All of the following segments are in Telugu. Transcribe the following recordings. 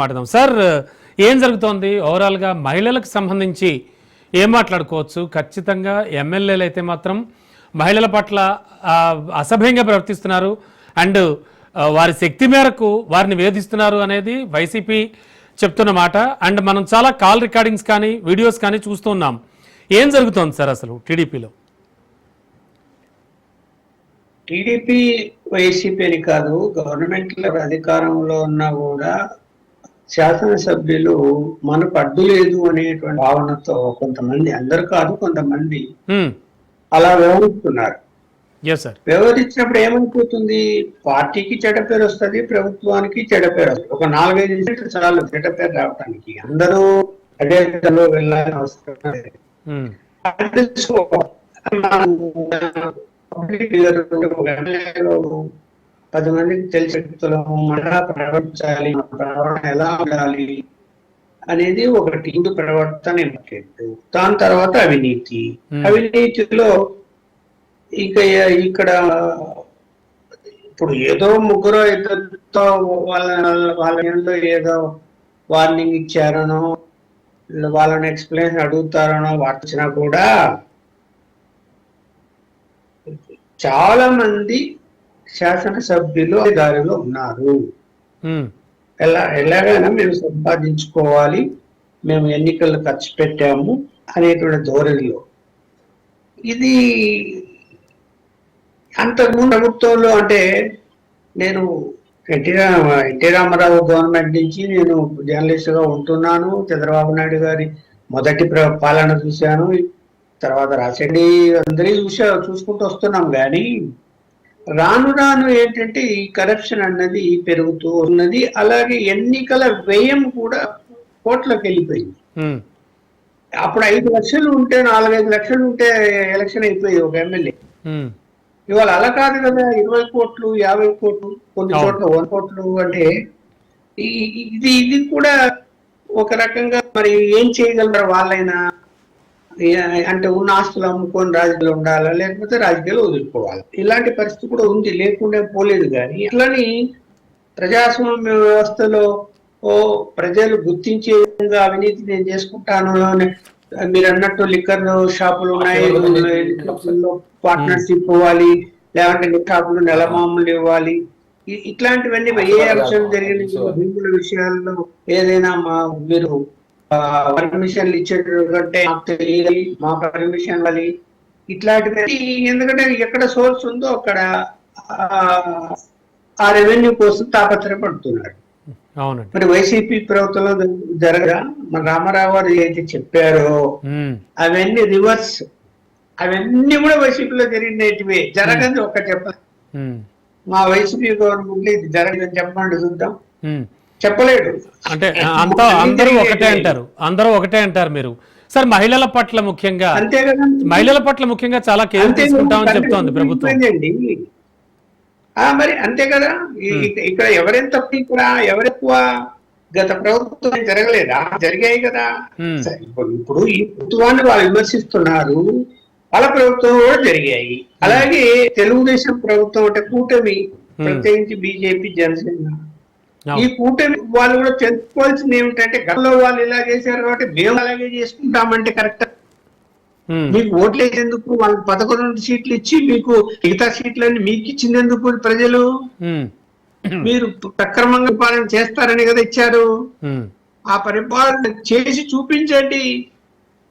మాట్లాడదాం. సార్ ఏం జరుగుతోంది? ఓవరాల్గా మహిళలకు సంబంధించి ఏం మాట్లాడుకోవచ్చు? ఖచ్చితంగా ఎమ్మెల్యేలు అయితే మాత్రం మహిళల పట్ల అసభ్యంగా ప్రవర్తిస్తున్నారు. అండ్ వారి శక్తి మేరకు వారిని వేధిస్తున్నారు అనేది వైసీపీ చెప్తున్న మాట. అండ్ మనం చాలా కాల్ రికార్డింగ్స్ కానీ వీడియోస్ కానీ చూస్తున్నాం ఏం జరుగుతోంది సార్ అసలు టీడీపీలో? టీడీపీ వైసీపీ అని కాదు గవర్నమెంట్లో అధికారంలో ఉన్నా కూడా శాసనసభ్యులు మనకు అడ్డు లేదు అనేటువంటి భావనతో కొంతమంది అందరు కాదు కొంతమంది అలా వ్యవహరిస్తున్నారు. వ్యవహరించినప్పుడు ఏమైపోతుంది? పార్టీకి చెడ్డ పేరు వస్తుంది ప్రభుత్వానికి చెడ్డ పేరు వస్తుంది. ఒక నాలుగైదు ఇన్సిడెంట్లు చాలు చెడ్డ పేరు రావడానికి అందరూ అదే విధంలో వెళ్ళాలని అవసరం పది మందికి తెలిసి వ్యక్తులము మళ్ళా ప్రవర్తించాలి ప్రవర్తన ఎలా ఉండాలి అనేది ఒకటి హిందూ ప్రవర్తన ఇంపార్టెంట్ దాని తర్వాత అవినీతి. అవినీతిలో ఇక ఇక్కడ ఇప్పుడు ఏదో ముగ్గురు ఇద్దరితో వాళ్ళ వాళ్ళ ఇంట్లో ఏదో వార్నింగ్ ఇచ్చారనో వాళ్ళని ఎక్స్ప్లెయిన్ అడుగుతారనో వచ్చినా కూడా చాలా మంది శాసనసభ్యులు దారిలో ఉన్నారు. ఎలా ఎలాగైనా మేము సంపాదించుకోవాలి మేము ఎన్నికల్లో ఖర్చు పెట్టాము అనేటువంటి ధోరణిలో. ఇది అంతకుముందు ప్రభుత్వంలో అంటే నేను ఎన్టీ రా- ఎన్టీ రామారావు గవర్నమెంట్ నుంచి నేను జర్నలిస్ట్గా ఉంటున్నాను. చంద్రబాబు నాయుడు గారి మొదటి ప్ర- పాలన చూశాను. తర్వాత రాసండి అందరి చూసా చూసుకుంటూ వస్తున్నాం. కానీ రాను రాను ఏంటంటే ఈ కరప్షన్ అన్నది పెరుగుతూ ఉన్నది. అలాగే ఎన్నికల వ్యయం కూడా కోట్లకు వెళ్ళిపోయింది. అప్పుడు ఐదు లక్షలు ఉంటే నాలుగైదు లక్షలు ఉంటే ఎలక్షన్ అయిపోయింది ఒక ఎమ్మెల్యే. ఇవాళ అలా కాదు కదా ఇరవై కోట్లు యాభై కోట్లు కొన్ని. చోట్ల వన్ కోట్లు అంటే ఇది ఇది కూడా ఒక రకంగా మరి ఏం చేయగలరు వాళ్ళైనా? అంటే ఉన్న ఆస్తులు అమ్ముకొని రాజకీయాలు ఉండాలా లేకపోతే రాజకీయాలు వదులుకోవాలి. ఇలాంటి పరిస్థితి కూడా ఉంది లేకుండా పోలేదు కానీ అట్లని ప్రజాస్వామ్య వ్యవస్థలో ఓ ప్రజలు గుర్తించే విధంగా అవినీతి నేను చేసుకుంటాను అని మీరు అన్నట్టు లిక్కర్ షాపులు ఉన్నాయి పార్ట్నర్షిప్ ఇవ్వాలి లేదంటే షాపులు నెలమామూలు ఇవ్వాలి. ఇట్లాంటివన్నీ ఏ అంశం జరిగిన భూముల విషయాల్లో ఏదైనా మా మీరు పర్మిషన్లు ఇచ్చేటంటే మాకు తెలియాలి మా పర్మిషన్ ఇవ్వాలి ఇట్లాంటివి ఎందుకంటే ఎక్కడ సోర్స్ ఉందో అక్కడ ఆ- రెవెన్యూ కోసం తాపత్రయపడుతున్నారు. మరి వైసీపీ ప్రభుత్వంలో జరగ మన రామారావు గారు ఏదైతే చెప్పారో అవన్నీ రివర్స్ అవన్నీ కూడా వైసీపీలో జరిగినటివే. జరగదు ఒక్క చెప్పాలి ఉమ్, మా వైసీపీ గవర్నమెంట్ ఇది జరగదని చెప్పండి చూద్దాం. చెప్పలేడు అంటే అంతా అందరూ ఒకటే అంటారు. అందరూ ఒకటే అంటారు మీరు. సార్ మహిళల పట్ల ముఖ్యంగా అంతే కదా. మహిళల పట్ల ముఖ్యంగా చాలా కేర్ తీసుకుంటామని చెప్తోంది ప్రభుత్వం. మరి అంతే కదా. ఇక్కడ ఎవరెంత తప్పు ఇక్కడ ఎవరెక్కువ గత ప్రభుత్వం జరగలేదా? జరిగాయి కదా. ఉమ్, సరే, ఇప్పుడు ఇప్పుడు ఈ ప్రభుత్వాన్ని వాళ్ళు విమర్శిస్తున్నారు. వాళ్ళ ప్రభుత్వం కూడా జరిగాయి. అలాగే తెలుగుదేశం ప్రభుత్వం అంటే కూటమి. ప్రత్యేకించి బీజేపీ జనసేన. ఈ. కూటమి వాళ్ళు కూడా తెలుసుకోవాల్సింది ఏమిటంటే గతంలో వాళ్ళు ఇలా చేశారు కాబట్టి మేము అలాగే చేసుకుంటామంటే కరెక్ట్. మీకు ఓట్లు వేసేందుకు వాళ్ళకి పదకొండు సీట్లు ఇచ్చి మీకు మిగతా సీట్లన్నీ మీకు ఇచ్చినందుకు ప్రజలు. మీరు సక్రమంగా పాలన చేస్తారని కదా ఇచ్చారు. ఆ పరిపాలన చేసి చూపించండి.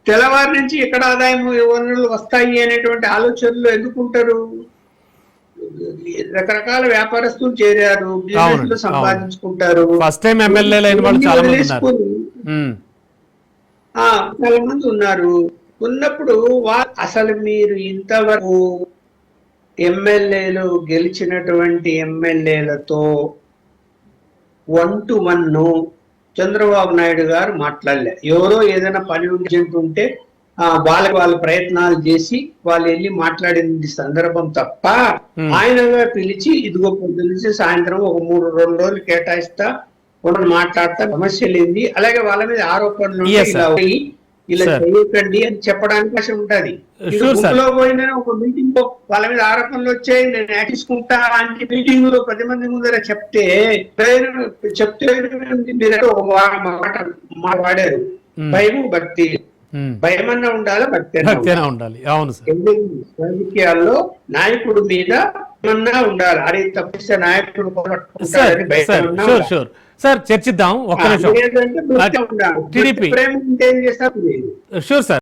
తెల్లవారి నుంచి ఎక్కడ ఆదాయం వనరులు వస్తాయి అనేటువంటి ఆలోచనలు ఎందుకుంటారు? రకరకాల వ్యాపారస్తులు చేరారు సంపాదించుకుంటారు. ఫస్ట్ టైం ఎమ్మెల్యేలు అయిన వాళ్ళు చాలా మంది ఉన్నారు. చాలా మంది ఉన్నారు. ఉన్నప్పుడు అసలు మీరు ఇంతవరకు ఎమ్మెల్యేలు గెలిచినటువంటి ఎమ్మెల్యేలతో one to one Chandrababu Naidu garu మాట్లాడలే. ఎవరో ఏదైనా పని ఉంటే వాళ్ళకి వాళ్ళ ప్రయత్నాలు చేసి వాళ్ళు వెళ్ళి మాట్లాడింది సందర్భం తప్ప. ఆయనగా పిలిచి ఇదిగో పిలిచి సాయంత్రం ఒక మూడు రెండు రోజులు కేటాయిస్తా ఉండని మాట్లాడతా సమస్యలు ఏంది అలాగే వాళ్ళ మీద ఆరోపణలు. ఇలా. చేయకండి అని చెప్పడానికి అసలు ఉంటది. గుంపులో పోయిన ఒక మీటింగ్లో వాళ్ళ మీద ఆరోపణలు వచ్చాయి నేను యాటిసుకుంటా అని మీటింగ్లో పది మంది ముందర చెప్తే చెప్తే మీరు ఒక మాట మాట వాడారు Hmm. భయము భక్తి. భయమన్నా ఉండాలా భక్తి అన్నా ఉండాలా? భక్తేనా ఉండాలి. అవును రాజకీయాల్లో నాయకుడు మీద ఉండాలి? అరే తప్పిస్తే నాయకుడు సార్ చర్చిద్దాం. ఒక్క నిమిషం. టీడీపీ. Sure sir.